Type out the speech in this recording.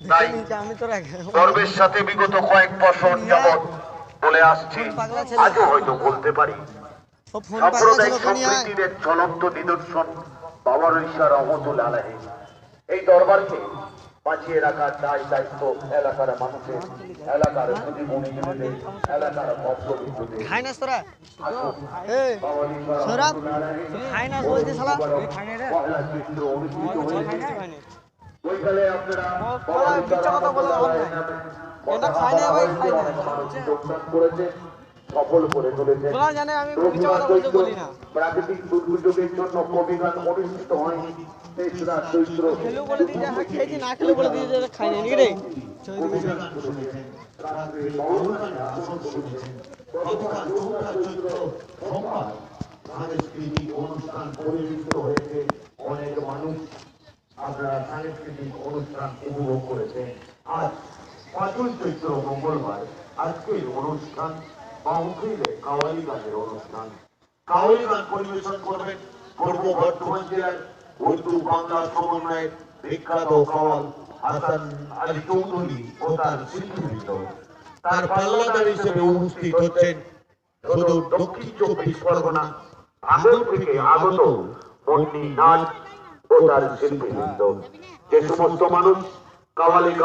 তাই গর্বের সাথে বিগত কয়েক বছর যাবৎ বলে আসছি আজও হয়তো বলতে পারি। সাম্প্রদায়িক সম্প্রীতির এক জ্বলন্ত নিদর্শন বাবার ঈশ্বর রহমতুল আলাহি। এই দরবারকে বাঁচিয়ে রাখার দায় দায়িত্ব এলাকার মানুষের এলাকার মণিজনদের এলাকার ভক্তবৃন্দদের খাই না তোরা। রহমতুল খাই না বলতে শালা। পয়লা চৈত্র অনুষ্ঠিত হয়েছে সফল করে না প্রাকৃতিক দুর্যোগের জন্য কবিগান অনুষ্ঠিত হয়নি। তেসরা চৈত্র হ্যাঁ অনুষ্ঠান পরিবেশিত হয়েছে। অনেক মানুষ আপনারা সাংস্কৃতিক অনুষ্ঠান উপভোগ করেছেন আজ পাঁচই চৈত্র মঙ্গলবার, আজকের অনুষ্ঠান বাউন্ড্রিলে কাওয়ালি গানের অনুষ্ঠান। কাওয়ালি গান পরিবেশন করবেন পূর্ব বর্ধমান জেলার উর্দু বাংলা সমন্বয়ের বিখ্যাত কাওয়াল হাসান আলী চৌধুরী ও তার শিল্পীবৃন্দ তার পাল্লাদার হিসেবে উপস্থিত হচ্ছেন দক্ষিণ চব্বিশ পরগনা ভাগল থেকে আগত বন্যী নাচ ও তার শিল্পীবৃন্দ যে সমস্ত মানুষ কাওয়ালি গান